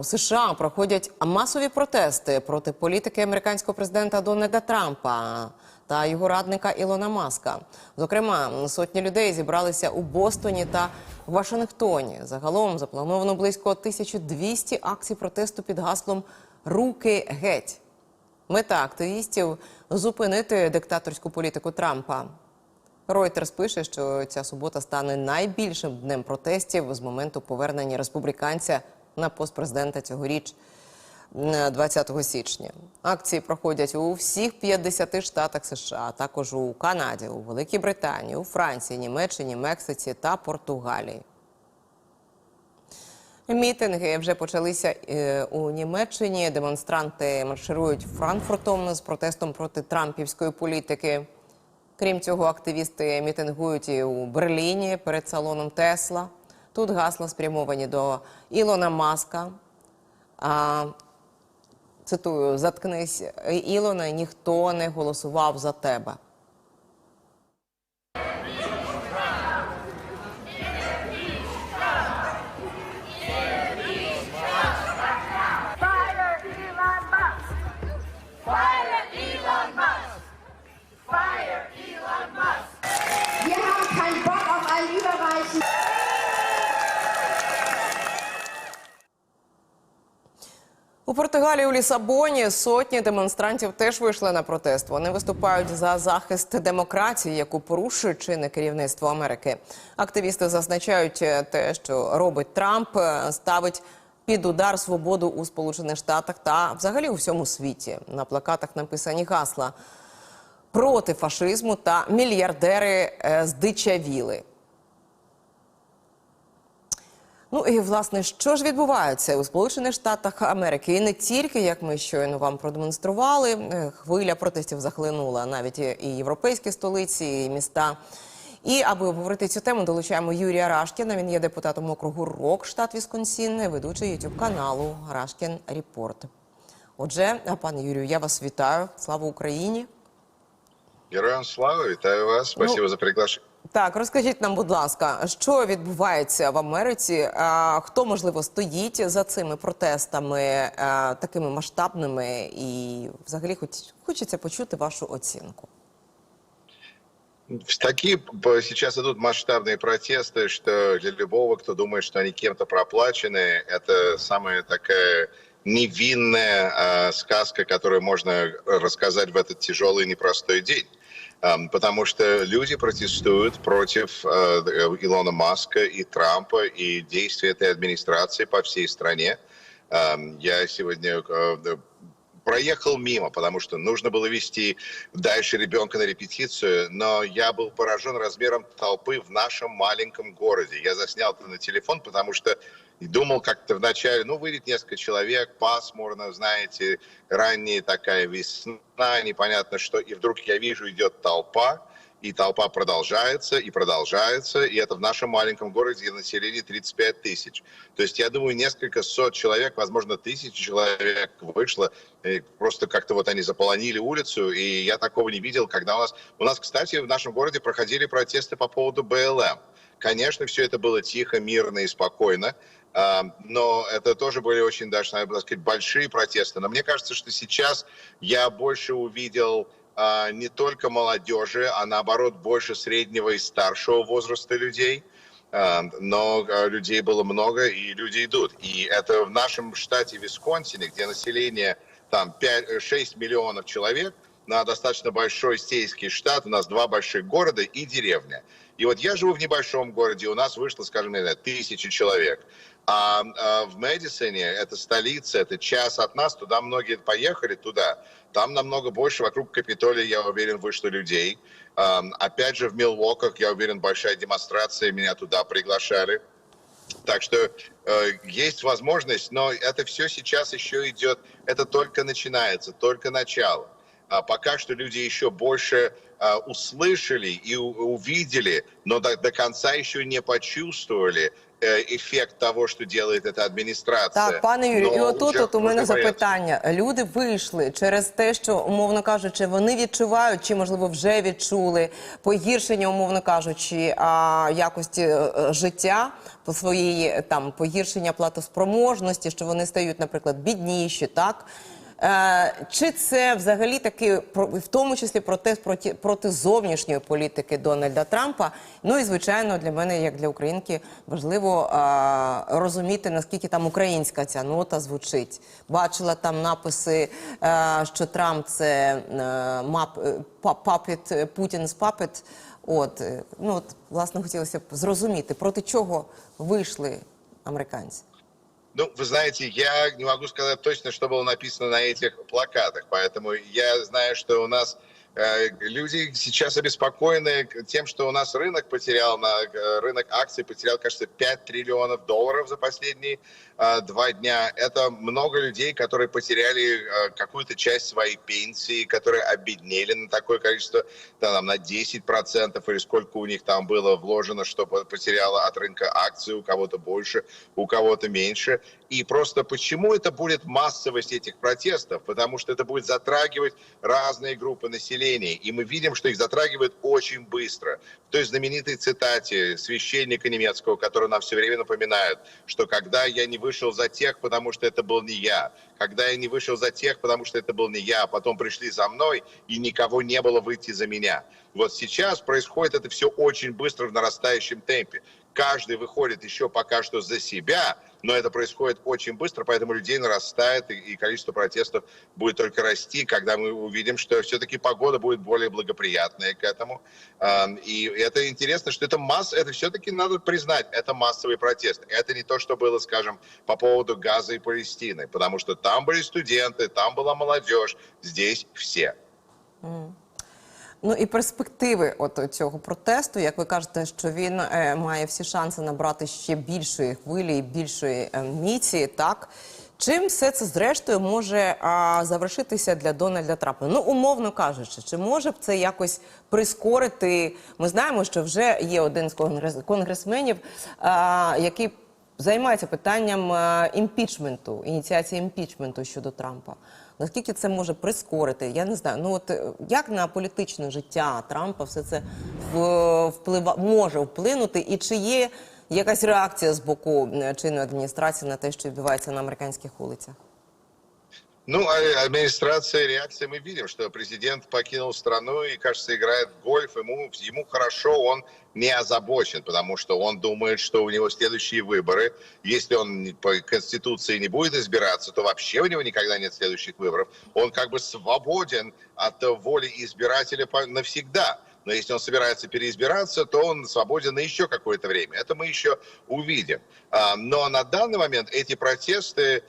У США проходять масові протести проти політики американського президента Дональда Трампа та його радника Ілона Маска. Зокрема, сотні людей зібралися у Бостоні та Вашингтоні. Загалом заплановано близько 1200 акцій протесту під гаслом Руки геть. Мета активістів зупинити диктаторську політику Трампа. Reuters пише, що ця субота стане найбільшим днем протестів з моменту повернення республіканця на пост президента цьогоріч е, 20 січня. Акції проходять у всіх 50 штатах США, а також у Канаді, у Великій Британії, у Франції, Німеччині, Мексиці та Португалії. Мітинги вже почалися е, у Німеччині. Демонстранти марширують Франкфуртом з протестом проти трампівської політики. Крім цього, активісти мітингують і у Берліні перед салоном Тесла. Тут гасла спрямовані до Ілона Маска. А, цитую: заткнись, Ілона, ніхто не голосував за тебе. У Португалії у Лісабоні сотні демонстрантів теж вийшли на протест. Вони виступають за захист демократії, яку порушує чинне керівництво Америки. Активісти зазначають те, що робить Трамп, ставить під удар свободу у Сполучених Штатах та взагалі у всьому світі. На плакатах написані гасла проти фашизму та мільярдери е, здичавіли. Ну і власне, що ж відбувається у Сполучених Штатах Америки, і не тільки як ми щойно вам продемонстрували, е, хвиля протестів захлинула навіть і європейські столиці, і міста. І аби обговорити цю тему, долучаємо Юрія Рашкіна. Він є депутатом округу Рок, штат Вісконсін, ведучий youtube каналу Рашкін Репорт. Отже, пане Юрію, я вас вітаю. Слава Україні! Героям слава, вітаю вас. Спасибо Ну, за приглашение. Так, розкажіть нам, будь ласка, що відбувається в Америці? А, хто можливо стоїть за цими протестами а, такими масштабними? І взагалі хоч, хочеться почути вашу оцінку. Такие п- сейчас идут масштабные протесты, что для любого, кто думает, что они кем-то проплачены, это самая такая невинная э, сказка, которую можно рассказать в этот тяжелый и непростой день. Эм, Потому что люди протестуют против э, Илона Маска и Трампа и действий этой администрации по всей стране. Эм, Я сегодня э, проехал мимо, потому что нужно было вести дальше ребенка на репетицию, но я был поражен размером толпы в нашем маленьком городе. Я заснял это на телефон, потому что и думал как-то вначале, ну, выйдет несколько человек, пасмурно, знаете, ранняя такая весна, непонятно что, и вдруг я вижу, идет толпа, и толпа продолжается и продолжается, и это в нашем маленьком городе, где население 35 тысяч. То есть, я думаю, несколько сот человек, возможно, тысяч человек вышло, просто как-то вот они заполонили улицу, и я такого не видел, когда у нас... У нас, кстати, в нашем городе проходили протесты по поводу БЛМ. Конечно, все это было тихо, мирно и спокойно, но это тоже были очень даже, надо сказать, большие протесты. Но мне кажется, что сейчас я больше увидел а, не только молодежи, а наоборот больше среднего и старшего возраста людей. Но а, людей было много, и люди идут. И это в нашем штате Висконсине, где население там 5, 6 миллионов человек, на достаточно большой сельский штат, у нас два больших города и деревня. И вот я живу в небольшом городе, у нас вышло, скажем, наверное, тысячи человек. А, а в Мэдисоне, это столица, это час от нас, туда многие поехали туда. Там намного больше, вокруг Капитолия, я уверен, вышло людей. А, опять же, в Милвоках, я уверен, большая демонстрация, меня туда приглашали. Так что э, есть возможность, но это все сейчас еще идет, это только начинается, только начало. А пока что люди еще больше услышали и у- увидели, но до, до конца еще не почувствовали э, эффект того, что делает эта администрация. Так, пане Юрію, Но і отут уже от у мене нужно бояться. запитання. Люди вийшли через те, що, умовно кажучи, вони відчувають, чи можливо вже відчули погіршення, умовно кажучи, а, якості е, е, життя по своїй е, там погіршення платоспроможності, що вони стають, наприклад, бідніші, так. Е, Чи це взагалі таки в тому числі протест проти, проти зовнішньої політики Дональда Трампа? Ну і звичайно для мене, як для українки, важливо е, розуміти наскільки там українська ця нота звучить. Бачила там написи, е, що Трамп це папіт е, Путін's папіт. От ну от власне хотілося б зрозуміти, проти чого вийшли американці. Ну, вы знаете, я не могу сказать точно, что было написано на этих плакатах, поэтому я знаю, что у нас люди сейчас обеспокоены тем, что у нас рынок потерял, на, э, рынок акций потерял, кажется, 5 триллионов долларов за последние э, два дня. Это много людей, которые потеряли э, какую-то часть своей пенсии, которые обеднели на такое количество, да, там, на 10% или сколько у них там было вложено, что по- потеряло от рынка акций, у кого-то больше, у кого-то меньше. И просто почему это будет массовость этих протестов? Потому что это будет затрагивать разные группы населения. И мы видим, что их затрагивает очень быстро. В той знаменитой цитате священника немецкого, который нам все время напоминает, что когда я не вышел за тех, потому что это был не я, когда я не вышел за тех, потому что это был не я, а потом пришли за мной, и никого не было выйти за меня. Вот сейчас происходит это все очень быстро в нарастающем темпе. Каждый выходит еще пока что за себя, но это происходит очень быстро, поэтому людей нарастает, и, количество протестов будет только расти, когда мы увидим, что все-таки погода будет более благоприятная к этому. И это интересно, что это масса, это все-таки надо признать, это массовый протест. Это не то, что было, скажем, по поводу Газа и Палестины, потому что там были студенты, там была молодежь, здесь все. Ну і перспективи от цього протесту, як ви кажете, що він е, має всі шанси набрати ще більшої хвилі і більшої е, міці, так? Чим все це зрештою може а, завершитися для Дональда Трампа? Ну, умовно кажучи, чи може б це якось прискорити? Ми знаємо, що вже є один з конгрес, конгресменів, а, який займається питанням е, імпічменту, ініціації імпічменту щодо Трампа. Наскільки це може прискорити? Я не знаю. Ну от е, як на політичне життя Трампа все це вплива може вплинути, і чи є якась реакція з боку е, чинної адміністрації на те, що відбувається на американських вулицях? Ну, а администрация, реакция, мы видим, что президент покинул страну и, кажется, играет в гольф. Ему, ему хорошо, он не озабочен, потому что он думает, что у него следующие выборы. Если он по Конституции не будет избираться, то вообще у него никогда нет следующих выборов. Он как бы свободен от воли избирателя навсегда. Но если он собирается переизбираться, то он свободен на еще какое-то время. Это мы еще увидим. А, Но на данный момент эти протесты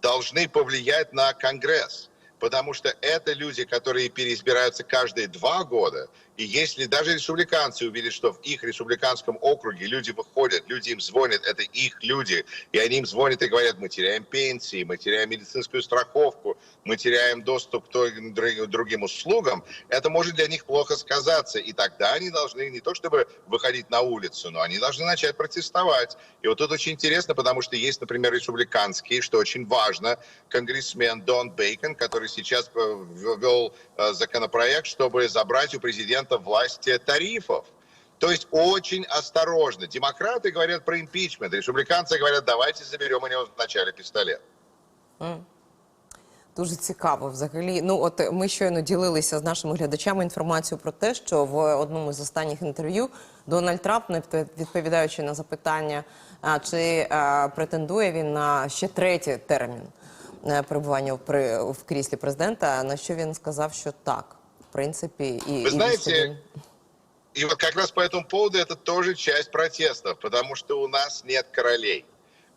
должны повлиять на Конгресс. Потому что это люди, которые переизбираются каждые два года. И если даже республиканцы увидят, что в их республиканском округе люди выходят, люди им звонят, это их люди, и они им звонят и говорят, мы теряем пенсии, мы теряем медицинскую страховку, мы теряем доступ к другим услугам, это может для них плохо сказаться. И тогда они должны не то чтобы выходить на улицу, но они должны начать протестовать. И вот тут очень интересно, потому что есть, например, республиканские, что очень важно, конгрессмен Дон Бейкон, который сейчас э, ввел э, законопроект, чтобы забрать у президента власти тарифов. То есть очень осторожно. Демократы говорят про импичмент, республиканцы говорят, давайте заберем у него вначале пистолет. Дуже цікаво взагалі. Ну, от ми щойно ділилися з нашими глядачами інформацією про те, що в одному з останніх інтерв'ю Дональд Трамп, відповідаючи на запитання, чи претендує він на ще третій термін е, перебування в кріслі президента, на що він сказав, що так, в принципі, і, Ви і знаєте, відсидів. И вот как раз по этому поводу это тоже часть протестов, потому что у нас нет королей.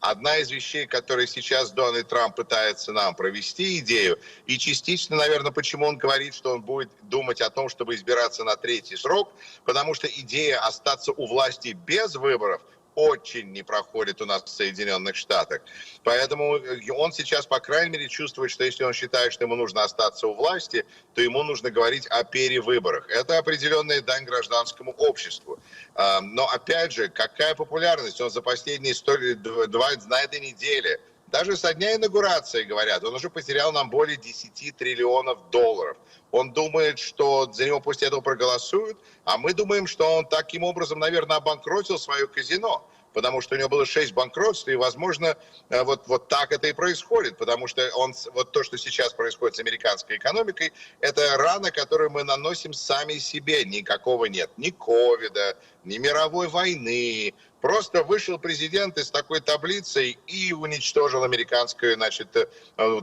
Одна из вещей, которые сейчас Дональд Трамп пытается нам провести идею, и частично, наверное, почему он говорит, что он будет думать о том, чтобы избираться на третий срок, потому что идея остаться у власти без выборов очень не проходит у нас в Соединенных Штатах. Поэтому э, он сейчас, по крайней мере, чувствует, что если он считает, что ему нужно остаться у власти, то ему нужно говорить о перевыборах. Это определенная дань гражданскому обществу. Но опять же, какая популярность он за последние 100, два, на этой неделе даже со дня инаугурации, говорят, он уже потерял нам более 10 триллионов долларов. Он думает, что за него после этого проголосуют, а мы думаем, что он таким образом, наверное, обанкротил свое казино. Потому что у него было 6 банкротств, и, возможно, э, вот, вот так это и происходит. Потому что он, вот то, что сейчас происходит с американской экономикой, это рана, которую мы наносим сами себе. Никакого нет ни ковида, ни мировой войны. Просто вышел президент из такой таблицей и уничтожил американскую, значит, э,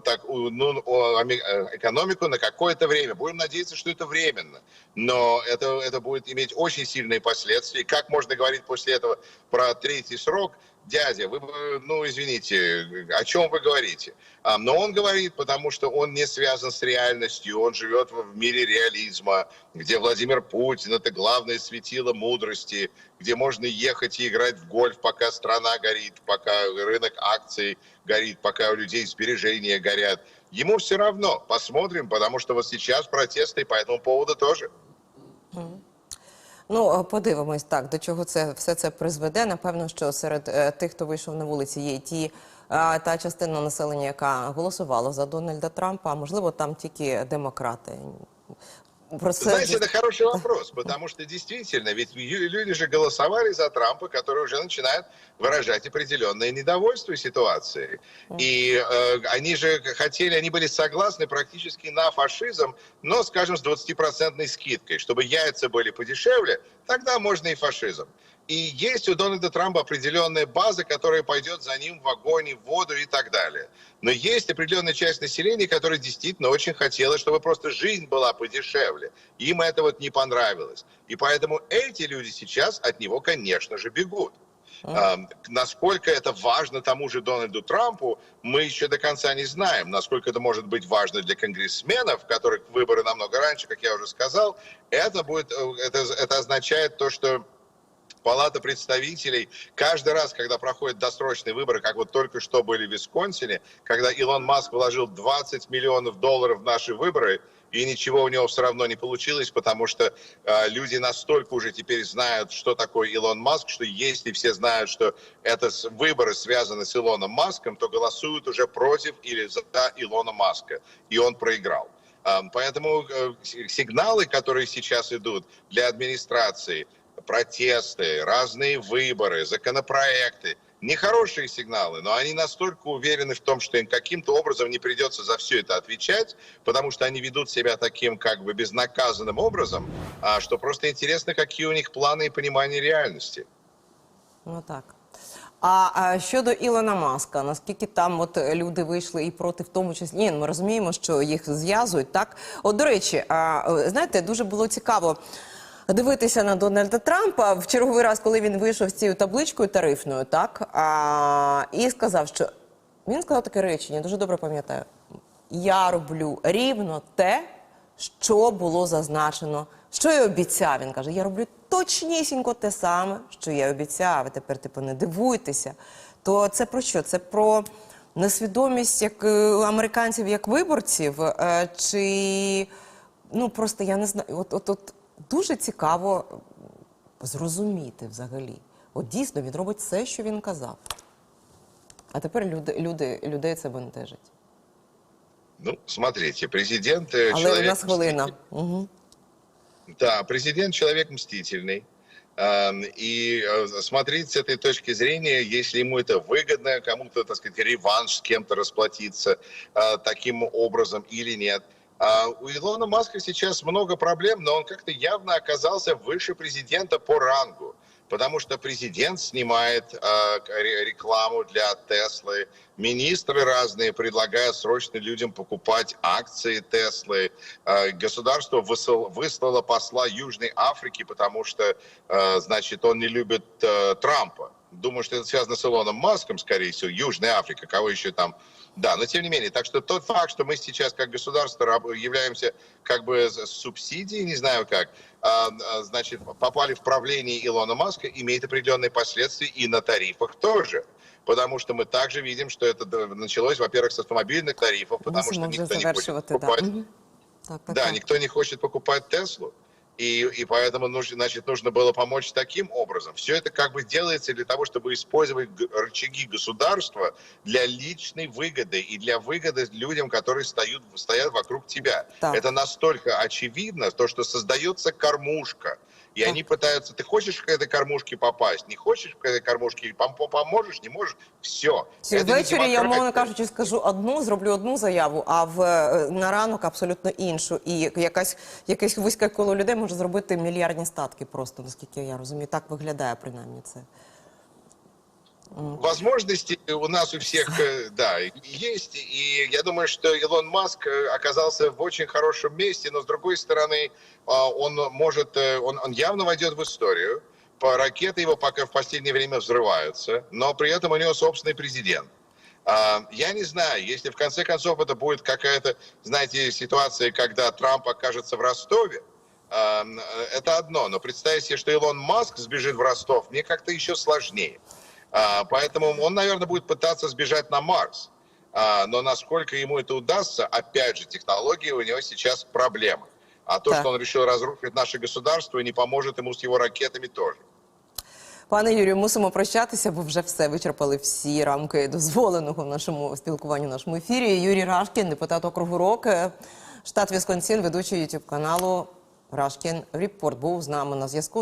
так, ну, э, экономику на какое-то время. Будем надеяться, что это временно. Но это, это будет иметь очень сильные последствия. Как можно говорить после этого про третий срок? Дядя, вы, ну, извините, о чем вы говорите? А, но он говорит, потому что он не связан с реальностью, он живет в мире реализма, где Владимир Путин – это главное светило мудрости, где можно ехать и играть в гольф, пока страна горит, пока рынок акций горит, пока у людей сбережения горят. Ему все равно. Посмотрим, потому что вот сейчас протесты по этому поводу тоже. Ну, е, подивимось так, до чого це все це призведе. Напевно, що серед е, тих, хто вийшов на вулиці, є й ті е, та частина населення, яка голосувала за Дональда Трампа, а можливо, там тільки демократи. Про це Знаете, это хороший вопрос, потому что действительно, ведь люди же голосовали за Трампа, который уже начинает выражать определенное недовольство ситуацией. И э, они же хотели, они были согласны практически на фашизм, но, скажем, с 20% скидкой, чтобы яйца были подешевле, тогда можно и фашизм. И есть у Дональда Трампа определенная база, которая пойдет за ним в огонь, в воду и так далее. Но есть определенная часть населения, которая действительно очень хотела, чтобы просто жизнь была подешевле. Им это вот не понравилось. И поэтому эти люди сейчас от него, конечно же, бегут. А, насколько это важно тому же Дональду Трампу, мы еще до конца не знаем. Насколько это может быть важно для конгрессменов, которых выборы намного раньше, как я уже сказал, это будет, э, это, это означает то, что Палата представителей каждый раз, когда проходят досрочные выборы, как вот только что были в Висконсине, когда Илон Маск вложил 20 миллионов долларов в наши выборы, и ничего у него все равно не получилось, потому что э, люди настолько уже теперь знают, что такое Илон Маск, что если все знают, что это с- выборы связаны с Илоном Маском, то голосуют уже против или за Илона Маска, и он проиграл. Поэтому э, сигналы, которые сейчас идут для администрации, протесты, разные выборы, законопроекты, нехорошие сигналы, но они настолько уверены в том, что им каким-то образом не придется за все это отвечать, потому что они ведут себя таким как бы безнаказанным образом, а, что просто интересно, какие у них планы и понимание реальности. Ну так. А, а щодо Ілона Маска, наскільки там от е, люди вийшли і проти, в тому числі ні, ну, ми розуміємо, що їх зв'язують, так? От до речі, а, е, знаєте, дуже було цікаво Дивитися на Дональда Трампа в черговий раз, коли він вийшов з цією табличкою тарифною, так? А, і сказав, що він сказав таке речення, дуже добре пам'ятаю. Я роблю рівно те, що було зазначено, що я обіцяв. Він каже: я роблю точнісінько те саме, що я обіцяв. Тепер, типу, не дивуйтеся. То це про що? Це про несвідомість як е, американців, як виборців, е, чи ну просто я не знаю. От, от, от дуже цікаво зрозуміти взагалі. От дійсно він робить все, що він казав. А тепер люди, люди, людей це бентежить. Ну, смотрите, президент э, Але у человек нас хвилина. мстительный. Угу. Да, президент человек мстительный. Эм, И э, смотреть с этой точки зрения, если ему это выгодно, кому-то, так сказать, реванш с кем-то расплатиться э, таким образом или нет. а У Илона Маска сейчас много проблем, но он как-то явно оказался выше президента по рангу. Потому что президент снимает э, рекламу для Теслы, министры разные предлагают срочно людям покупать акции Теслы, Э, государство высыл- выслало посла Южной Африки, потому что, э, значит, он не любит э, Трампа. Думаю, что это связано с Илоном Маском, скорее всего, Южная Африка, кого еще там. Да, но тем не менее. Так что тот факт, что мы сейчас как государство являемся как бы субсидией, не знаю как, а, а, значит, попали в правление Илона Маска, имеет определенные последствия и на тарифах тоже. Потому что мы также видим, что это да, началось, во-первых, с автомобильных тарифов, потому Мусимо что никто не хочет. Да. покупать Мгм. Так, так, да, так. никто не хочет покупать Теслу. И, и поэтому нужно, значит, нужно было помочь таким образом. Все это как бы делается для того, чтобы использовать рычаги государства для личной выгоды и для выгоды людям, которые стоят, стоят вокруг тебя. Так. Это настолько очевидно, то, что создается кормушка. И Так. они пытаются, ты хочешь к этой кормушке попасть, не хочешь к этой кормушке, пом- поможешь, не можешь, все. Чи ввечері я, мовно кажучи, скажу одну, зроблю одну заяву, а в е, на ранок абсолютно іншу. І якась якесь вузьке коло людей може зробити мільярдні статки просто, наскільки я розумію. Так виглядає принаймні це. Возможности у нас у всех, э, да, есть. И я думаю, что Илон Маск э, оказался в очень хорошем месте, но с другой стороны, а, он может, э, он, он явно войдет в историю. По ракеты его пока в последнее время взрываются, но при этом у него собственный президент. А, Я не знаю, если в конце концов это будет какая-то, знаете, ситуация, когда Трамп окажется в Ростове, а, это одно. Но представить себе, что Илон Маск сбежит в Ростов, мне как-то еще сложнее. А, Поэтому он, наверное, будет пытаться сбежать на Марс. А, Но насколько ему это удастся, опять же, технологии у него сейчас проблемы. А то, Так. что он решил разрушить наше государство, не поможет ему с его ракетами тоже. Пане Юрію, мусимо прощатися, бо вже все вичерпали всі рамки дозволеного в нашому спілкуванні, в нашому ефірі. Юрій Рашкін, депутат округу РОК, е, штат Вісконсін, ведучий ютуб каналу Рашкін Ріпорт, був з нами на зв'язку.